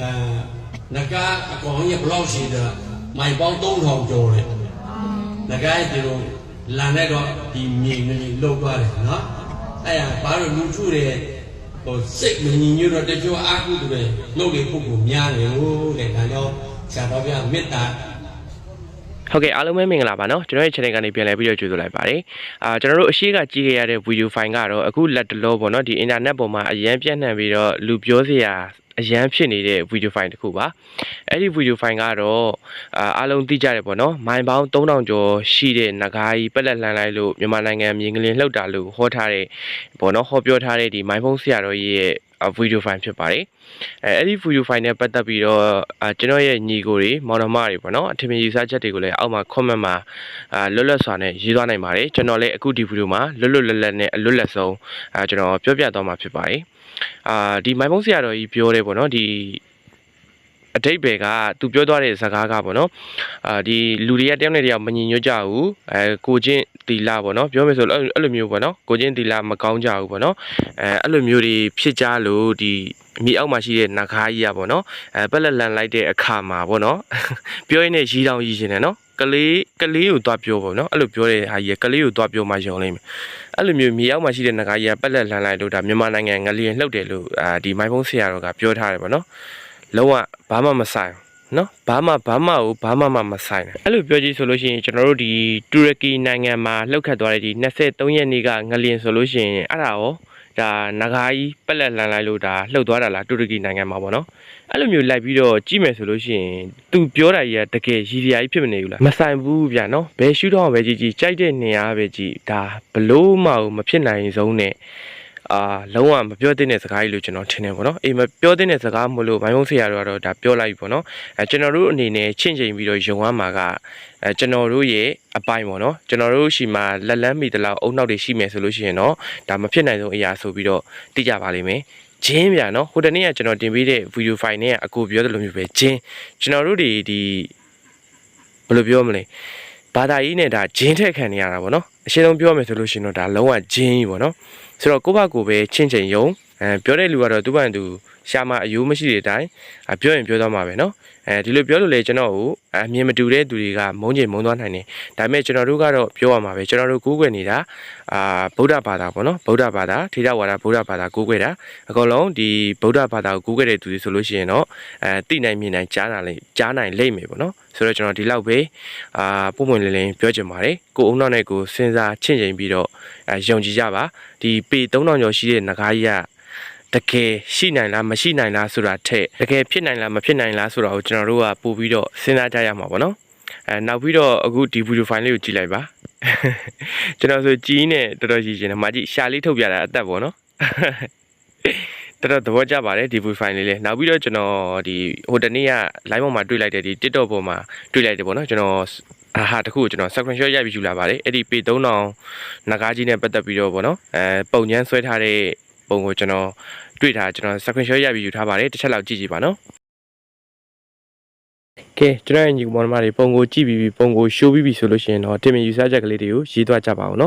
နဂါအကောင်ကြီးဘလောက်ရှိတာမိုင်ပေါင်း3000ကျော်တယ်နဂါရဲ့ဒီလိုလန်တဲ့တော့ဒီမြေငလီလှုပ်သွားတယ်နော်အဲ့ဒါဘာလို့လူထုတဲ့ဟိုစိတ်မငြိမ်ညွတ်တော့တချို့အာဟုတူတယ်နှုတ်တွေပုဂ္ဂိုလ်များတယ်လို့တဲ့ဒါကြောင့်ဆရာတော်ပြမေတ္တာဟုတ်ကဲ့အားလုံးပဲမင်္ဂလာပါနော်ကျွန်တော်ရဲ့ channel ကနေပြန်လည်ပြီးတော့ကြိုဆိုလိုက်ပါတယ်အာကျွန်တော်တို့အရှိကကြည့်ခဲ့ရတဲ့ video file ကတော့အခုလက်တလောပေါ့နော်ဒီ internet ပေါ်မှာအရင်ပြန့်နှံ့ပြီးတော့လူပြောစရာ အရန်ဖြစ်နေတဲ့ video file တစ်ခုပါအဲ့ဒီ video file ကတော့အားလုံးသိကြတယ်ပေါ့နော်မိုင်ပေါင်း3000ကျော်ရှိတဲ့နဂါးကြီးပက်လက်လှန်လိုက်လို့မြန်မာနိုင်ငံမြင်းကလေးလှုပ်တာလို့ဟောထားတဲ့ပေါ့နော်ဟောပြောထားတဲ့ဒီမိုင်ဖုန်းဆရာတော်ကြီးရဲ့ဗီဒီယိုဖိုင်ဖြစ်ပါတယ်အဲအဲ့ဒီဗီဒီယိုဖိုင်နဲ့ပတ်သက်ပြီးတော့ကျွန်တော်ရဲ့ညီကိုတွေမောင်နှမတွေပေါ့နော်အထင်မြင်ယူဆချက်တွေကိုလည်းအောက်မှာ comment မှာလွတ်လပ်စွာနဲ့ရေးသွားနိုင်ပါတယ်ကျွန်တော်လည်းအခုဒီဗီဒီယိုမှာလွတ်လွတ်လပ်လပ်နဲ့အလွတ်လပ်ဆုံးကျွန်တော်ပြောပြသွားမှာဖြစ်ပါတယ် အာဒီမိုင်ဖုန်းဆရာတော်ကြီးပြောတယ်ပေါ့နော်ဒီ အတိတ်ဘယ်ကသူပြောသွားတဲ့ဇာကားကပေါ့နော်အာဒီလူတွေကတယောက်နဲ့တယောက်မညီညွတ်ကြဘူးအဲကိုချင်းတီလာပေါ့နော်ပြောမယ်ဆိုလို့အဲ့လိုမျိုးပေါ့နော်ကိုချင်းတီလာမကောင်းကြဘူးပေါ့နော်အဲအဲ့လိုမျိုးတွေဖြစ်ကြလို့ဒီမြေအောက်မှာရှိတဲ့နဂါးကြီးอ่ะပေါ့နော်အဲပက်လက်လန်လိုက်တဲ့အခါမှာပေါ့နော်ပြောရင်းနဲ့ရီတောင်ရီရှင်တယ်နော်ကလေးကလေးကိုသွားပြောပေါ့နော်အဲ့လိုပြောတဲ့ဟာကြီးကကလေးကိုသွားပြောမှယုံလိမ့်မယ်အဲ့လိုမျိုးမြေအောက်မှာရှိတဲ့နဂါးကြီးကပက်လက်လန်လိုက်လို့ဒါမြန်မာနိုင်ငံငလျင်လှုပ်တယ်လို့အာဒီမိုင်းဖုန်းဆရာတော်ကပြောထားတယ်ပေါ့နော် လုံးဝဘာမှမဆိုင်ဘူးနော်ဘာမှဘာမှကိုဘာမှမမဆိုင်တယ်အဲ့လိုပြောကြည့်ဆိုလို့ရှိရင်ကျွန်တော်တို့ဒီတူရကီနိုင်ငံမှာလှုပ်ခတ်သွားတဲ့ဒီ23ရက်နေ့ကငလျင်ဆိုလို့ရှိရင်အဲ့ဒါရောဒါနဂါးကြီးပက်လက်လန်လိုက်လို့ဒါလှုပ်သွားတာလားတူရကီနိုင်ငံမှာပေါ့နော်အဲ့လိုမျိုးလိုက်ပြီးတော့ကြည့်မယ်ဆိုလို့ရှိရင်သူပြောတာကြီးကတကယ်ရည်စရာကြီးဖြစ်မနေဘူးလားမဆိုင်ဘူးဗျာနော်ဘယ်ရှုထောင့်ပဲကြည့်ကြည့်ကြိုက်တဲ့နေရာပဲကြည့်ဒါဘလို့မှမဖြစ်နိုင်ဆုံးနဲ့ အာလုံးဝမပြောသင့်တဲ့စကားကြီးလို့ကျွန်တော်ထင်တယ်ပေါ့နော်အေးမပြောသင့်တဲ့စကားမလို့ဘိုင်းဘုံဆရာတို့ကတော့ဒါပြောလိုက်ပြီပေါ့နော်အဲကျွန်တော်တို့အနေနဲ့ချင့်ချိန်ပြီးတော့ယုံရမှာကအဲကျွန်တော်တို့ရဲ့အပိုင်းပေါ့နော်ကျွန်တော်တို့ရှိမှလက်လန်းမီတလောက်အုံနောက်တွေရှိမယ်ဆိုလို့ရှိရင်တော့ဒါမဖြစ်နိုင်ဆုံးအရာဆိုပြီးတော့သိကြပါလိမ့်မယ်ဂျင်းဗျာနော်ဟိုတနေ့ကကျွန်တော်တင်ပေးတဲ့ဗီဒီယိုဖိုင်နဲ့အကိုပြောသလိုမျိုးပဲဂျင်းကျွန်တော်တို့ဒီဒီဘယ်လိုပြောမလဲဘာသာရေးနဲ့ဒါဂျင်းထက်ခံနေရတာပေါ့နော် အရှင်းဆုံးပြောမယ်ဆိုလို့ရှိရင်တော့ဒါလုံးဝဂျင်းကြီးပေါ့နော်ဆိုတော့ကိုယ့်ဘာကိုယ်ပဲချင်းချင်းယုံအဲပြောတဲ့လူကတော့သူ့ဘာသူရှာမအယိုးမရှိတဲ့အတိုင်းအပြောရင်ပြောသွားမှာပဲเนาะအဲဒီလိုပြောလို့လေကျွန်တော်ကိုအမြင်မတူတဲ့သူတွေကမုန်းချင်မုန်းသွားနိုင်တယ်ဒါပေမဲ့ကျွန်တော်တို့ကတော့ပြောရမှာပဲကျွန်တော်တို့ကိုးကွယ်နေတာအာဗုဒ္ဓဘာသာပေါ့နော်ဗုဒ္ဓဘာသာထေရဝါဒဗုဒ္ဓဘာသာကိုးကွယ်တာအကုန်လုံးဒီဗုဒ္ဓဘာသာကိုကိုးကွယ်တဲ့သူတွေဆိုလို့ရှိရင်တော့အဲသိနိုင်မြင်နိုင်ကြားနိုင်လိမ့်ကြားနိုင်လိမ့်မယ်ပေါ့နော်ဆိုတော့ကျွန်တော်ဒီလောက်ပဲအာပုံမှန်လင်းလင်းပြောချင်ပါတယ်ကိုအုံနောက်နဲ့ကိုစဉ်းစား ားချင့်ချိန်ပြီးတော့အဲယုံကြည်ကြပါဒီပေ3000ကျော်ရှိတဲ့နဂါးကြီးကတကယ်ရှိနိုင်လားမရှိနိုင်လားဆိုတာထက်တကယ်ဖြစ်နိုင်လားမဖြစ်နိုင်လားဆိုတာကိုကျွန်တော်တို့ကပို့ပြီးတော့စဉ်းစားကြရမှာပေါ့နော်အဲနောက်ပြီးတော့အခုဒီဗီဒီယိုဖိုင်လေးကိုကြည့်လိုက်ပါကျွန်တော်ဆိုကြီးနဲ့တော်တော်ကြီးရှင်တယ်မာကြီးရှာလေးထုတ်ပြတာအသက်ပေါ့နော်တော်တော်သဘောကျပါတယ်ဒီဗီဒီယိုဖိုင်လေးလေးနောက်ပြီးတော့ကျွန်တော်ဒီဟိုတနေ့က live ပေါ်မှာတွေ့လိုက်တဲ့ဒီ TikTok ပေါ်မှာတွေ့လိုက်တယ်ပေါ့နော်ကျွန်တော် အာဟာတခုကိုကျွန်တော် screenshot ရိုက်ပြီးယူလာပါတယ်အဲ့ဒီပေ3000နဂါးကြီးနဲ့ပတ်သက်ပြီးတော့ပေါ့နော်အဲပုံညမ်းဆွဲထားတဲ့ပုံကိုကျွန်တော်တွေ့ထားကျွန်တော် screenshot ရိုက်ပြီးယူထားပါတယ်တစ်ချက်လောက်ကြည့်ကြည့်ပါနော်ကဲကျွန်တော်ရဲ့ညီကောင်မတွေပုံကိုကြည့်ပြီးပြီးပုံကို show ပြီးပြီဆိုလို့ရှိရင်တော့တင်မြင်ယူဆချက်ကလေးတွေကိုရေးသွားကြပါအောင်နော်